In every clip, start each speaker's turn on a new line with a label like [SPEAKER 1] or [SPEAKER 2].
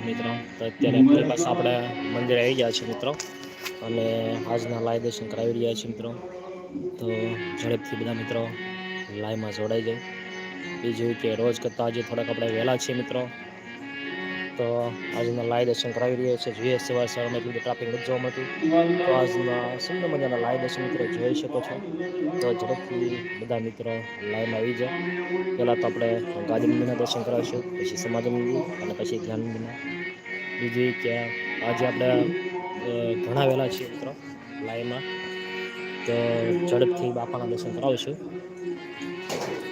[SPEAKER 1] મિત્રો, તો અત્યારે આપણી પાસે આપણે મંદિરે આવી ગયા છીએ મિત્રો. અને આજના લાઈવ દર્શન કરાવી રહ્યા છીએ મિત્રો. તો ઝડપથી બધા મિત્રો લાઈવમાં જોડાઈ જાય બીજું કે રોજ કરતાં આજે થોડાક આપણે વહેલા છીએ મિત્રો. તો આજના લાઈવ દર્શન કરાવી રહ્યા છે. જોઈએ સેવા સવારમાં એટલું બધું ટ્રાફિક નથી જોવા મળતું. તો આજના સુંદર મજાના લાઈવ દર્શન મિત્રો જોઈ શકો છો. તો ઝડપથી બધા મિત્રો લાઈવમાં આવી જાય પહેલાં તો આપણે ગાંધી મંદિરના દર્શન કરાવીશું, પછી સમાજ મંદિર અને પછી ધ્યાન મંદિરના બીજી કે આજે આપણે ઘણા વહેલા છીએ મિત્રો લાઈવમાં તો ઝડપથી બાપાના દર્શન કરાવીશું.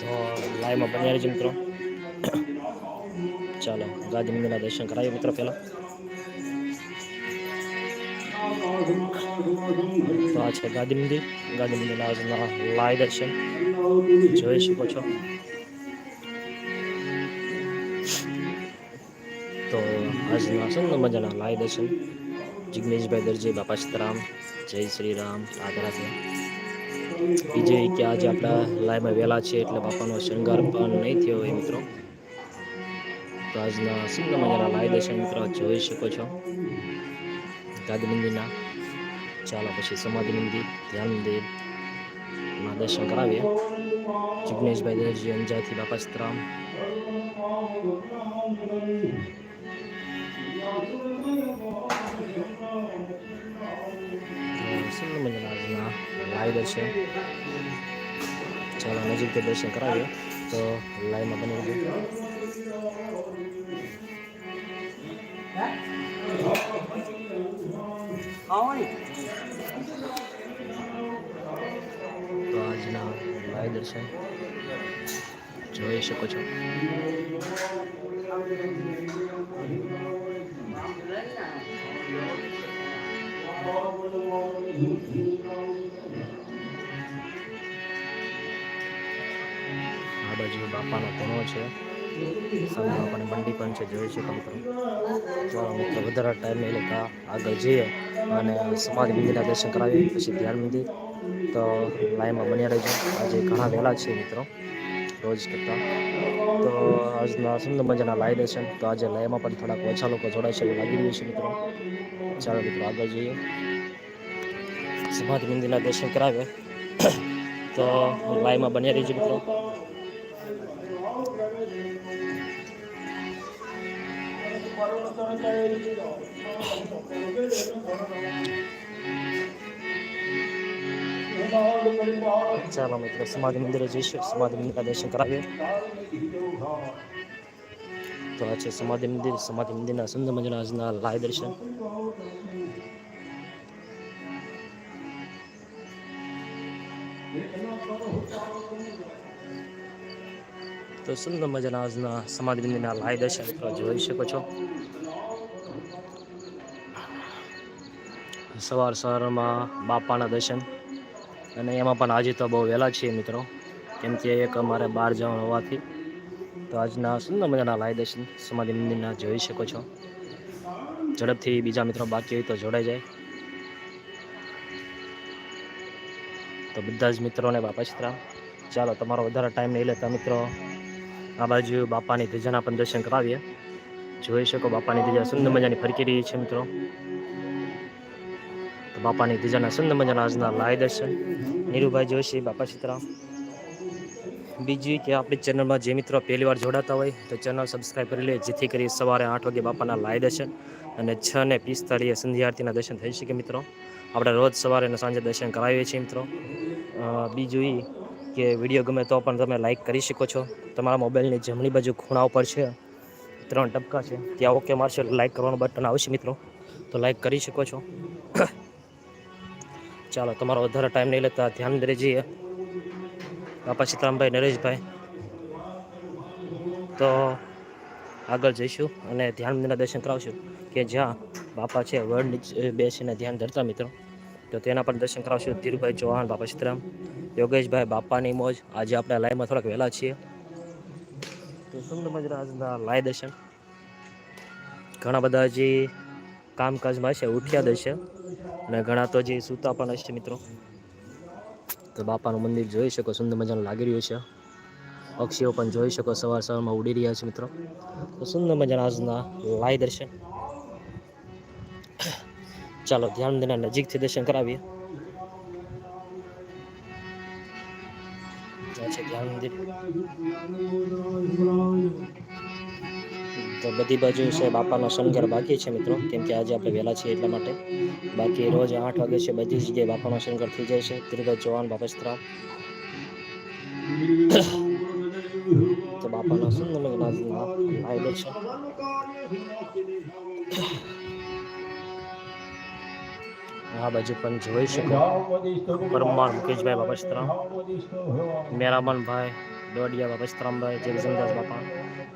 [SPEAKER 1] તો લાઈવમાં બન્યા રહેજો મિત્રો. ચાલો ગાંધી મંદિરના દર્શન કરાવીએ મિત્રો પહેલાં. તો આ છે ગાંધી મંદિર. ગાંધી મંદિરના આજના લાઈવ દર્શન. જોઈ શકો છો. તો આજના સુંદર મજાના લાઈવ દર્શન. જિગ્નેશભાઈ દરજી, બાપા સીતારામ, જય શ્રી રામ આગ્રા બીજું કે આજે આપણા લાઈવમાં વહેલા છે એટલે બાપાનો શૃંગાર પણ નહીં થયો એ મિત્રો. તો આજના સુંદર મજાના લાઈ દર્શન મિત્રો જોઈ શકો છો? ગાદ મંદિરના. ચાલો પછી સમાધિ મંદિર, ધ્યાન મંદિર ના દર્શન કરાવીએ. જિગ્નેશભાઈ દરજી અંજાથી બાપા સીતારામ તો સુંદર મજાના આજના લાઈવ દર્શન? ચાલો નજીકથી દર્શન કરાવીએ. તો લાઈવમાં બની ગયું. લાઈવ છે. જોઈ શકો છો. આ બાજુ બાપાનો ઘણો છે. સામે બાપાની મંડી પણ છે, જોઈ શકો મિત્રો ચાલો મિત્રો વધારે ટાઈમ એ લેતા આગળ જઈએ અને સમાધિ મંદિરના દર્શન કરાવીએ, પછી ધ્યાન મંદિર. તો લાઈનમાં બન્યા રહેજો. આજે ઘણા વહેલા છે મિત્રો, રોજ કરતાં. તો આજના સુંદર મજાના લાઈ દર્શન તો આજે લાઈમાં પણ થોડાક ઓછા લોકો જોડાશે એવું લાગી રહ્યું છે મિત્રો. ચાલો મિત્રો આગળ જઈએ. સમાધિ મંદિરના દર્શન કરાવે. તો લાઈમાં બન્યા રહીજો મિત્રો. ચાલો મિત્રો સમાધિ મંદિરે જઈશું. સમાધિ મંદિરના દર્શન કરાવીએ. તો આ છે સમાધિ મંદિર સમાધિ મંદિરના સુંદર મજાના આજના લાય દર્શન. તો સુંદર મજાના આજના સમાધિ મંદિરના લાય દર્શન મિત્રો, જોઈ શકો છો. સવાર સવારમાં બાપાના દર્શન. અને એમાં પણ આજે તો બહુ વહેલા છીએ મિત્રો. કેમ કે એક અમારે બહાર જવાનું હોવાથી. તો આજના સુંદર મજાના લાય દર્શન સમાધિ મંદિરના જોઈ શકો છો. ઝડપથી બીજા મિત્રો બાકી હોય તો જોડાઈ જાય. તો બધા જ મિત્રોને બાપા ચિત્રા ચાલો, તમારો વધારે ટાઈમ નહીં લેતા મિત્રો. આ બાજુ બાપાની ધજાના પણ દર્શન કરાવીએ. જોઈ શકો બાપાની ધજા સુંદર મજાની ફરકી રહી છે મિત્રો. બાપાની ત્રીજાના સુંદર મજાના આજના લાય દર્શન. નીરુભાઈ જોશી, બાપા સીતરામ. બીજી કે આપણી ચેનલમાં જે મિત્રો પહેલી વાર જોડાતા હોય તો ચેનલ સબસ્ક્રાઈબ કરી લે, જેથી કરી સવારે આઠ વાગે બાપાના લાય દર્શન અને છ ને પિસ્તાળીએ સંધ્યા આરતીના દર્શન થઈ શકે મિત્રો. આપણે રોજ સવારે અને સાંજે દર્શન કરાવીએ છીએ મિત્રો. બીજું એ કે વીડિયો ગમે તો પણ તમે લાઇક કરી શકો છો. તમારા મોબાઈલની જમણી બાજુ ખૂણા ઉપર છે, ત્રણ ટપકા છે. ત્યાં ઓકે મારશે લાઇક કરવાનું બટન આવશે મિત્રો. તો લાઇક કરી શકો છો. ચાલો, તમારો વધારે ટાઈમ નહીં લેતા, ધ્યાન દરે બાપા સીતારામભાઈ, નરેશભાઈ. તો આગળ જઈશું અને ધ્યાન દર્શન કરાવશું કે જ્યાં બાપા છે, વડ બેસીને ધ્યાન ધરતા મિત્રો. તો તેના પણ દર્શન કરાવશું. ધીરુભાઈ ચૌહાણ, બાપા સીતારામ, યોગેશભાઈ, બાપાની મોજ. આજે આપણે લાઈવમાં થોડાક વહેલા છીએ. તો સુંદર મજરા લાય દર્શન. ઘણા બધા હજી કામકાજમાં છે, ઉઠ્યા દર્શન અને ઘણા તો જે સૂતા પણ હશે મિત્રો. તો બાપાનું મંદિર જોઈ શકો, સુંદર મજાનું લાગી રહ્યું છે. પક્ષીઓ પણ જોઈ શકો, સવાર સવારમાં ઉડી રહ્યા છે મિત્રો. તો સુંદર મજાના આજના લાય દર્શન. ચાલો, ધ્યાન દેના, નજીકથી દર્શન કરાવીએ. ધ્યાન મંદિર. તો બધી બાજુ છે બાપાનો શણગાર બાકી છે મિત્રો. કેમ કે આજે આપણે વહેલા છીએ એટલા માટે. બાકી રોજ આઠ વાગે છે બધી જગ્યાએ બાપાનો શણગાર થઈ જાય છે. ધીરુભાઈ ચૌહાણ બાપસ્ત્રામ તો બાપાના સુંદર મજાના લાઈ દર્શન આ બાજુ પણ જોઈ શકો. પરમાર મુકેશભાઈ બાપસ્ત્રામ મેરામનભાઈ દોડિયા બાપસ્ત્રામભાઈ જગજનદાસ બાપા.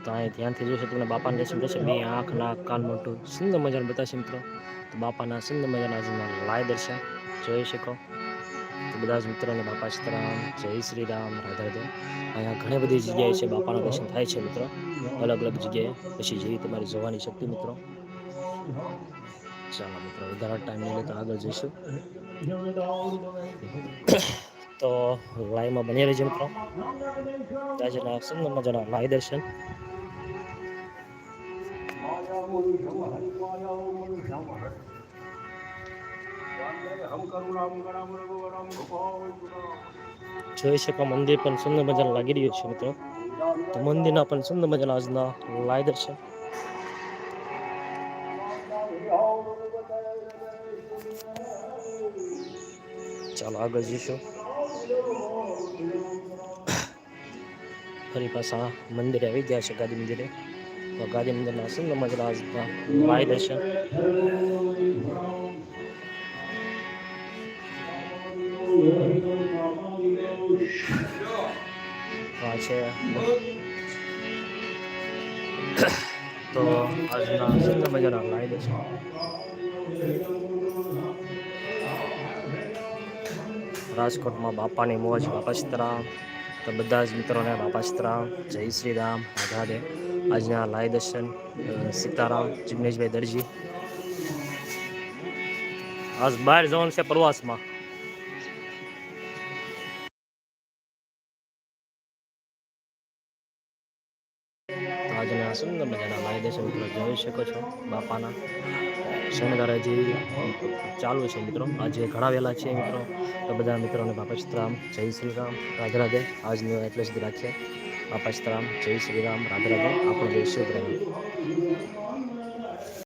[SPEAKER 1] તો અહીં ધ્યાનથી જોઈશે તમને બાપાને દર્શન થશે. બે આંખ નાક કાન મોટું સુંદર મજાનું બતાવશે મિત્રો. તો બાપાના સુંદર મજાના આજના લાય દર્શન. જોઈ શકો. તો બધા જ મિત્રોને બાપા સીતારામ જય શ્રી રામ, રાધા રાધે. અહીંયા ઘણી બધી જગ્યાએ છે બાપાના દર્શન થાય છે મિત્રો. અલગ અલગ જગ્યાએ. પછી જેવી તમારી જોવાની શક્તિ મિત્રો. ચાલો મિત્રો, વધારે ટાઈમ નહીં લેતો આગળ જઈશું. તો લાઈવમાં બની રહેજો મિત્રો. તાજેના સુંદર મજાના લાઈ દર્શન. જોઈ શકો મંદિર પણ સુંદર મજાનું લાગી રહ્યું છે મિત્રો. તો મંદિરના પણ સુંદર મજાના આજના લાઈ છે. ચાલો આગળ જઈશું. ફરી પાછા મંદિરે આવી ગયા છે ગાદી મંદિરે. તો ગાંધી મંદિરના સુંદર મજાના આજના લાઈ દર્શન આ છે તો આજના સુંદર મજાના લાઈ દર્શન રાજકોટમાં બાપાની મોજ બાપા સીતારામ તો બધા જ મિત્રોને બાપા સીતારામ જય શ્રી રામ રાધે આજના લાય દર્શન સીતારામ, જિગ્નેશભાઈ દરજી. આજ બહાર જવાનું છે પ્રવાસમાં. આજના સુંદર મજાના લાય દર્શન મિત્રો જોઈ શકો છો, બાપાના. શણગારા જે ચાલુ છે મિત્રો, આજે ઘણા વહેલા છે મિત્રો. તો બધા મિત્રોને બાપા રામ, જય શ્રી રામ, રાધે રાધે. આજનું એટલે સુધી રાખીએ. બાપા સીતારામ જય શ્રી રામ રાધે રાધે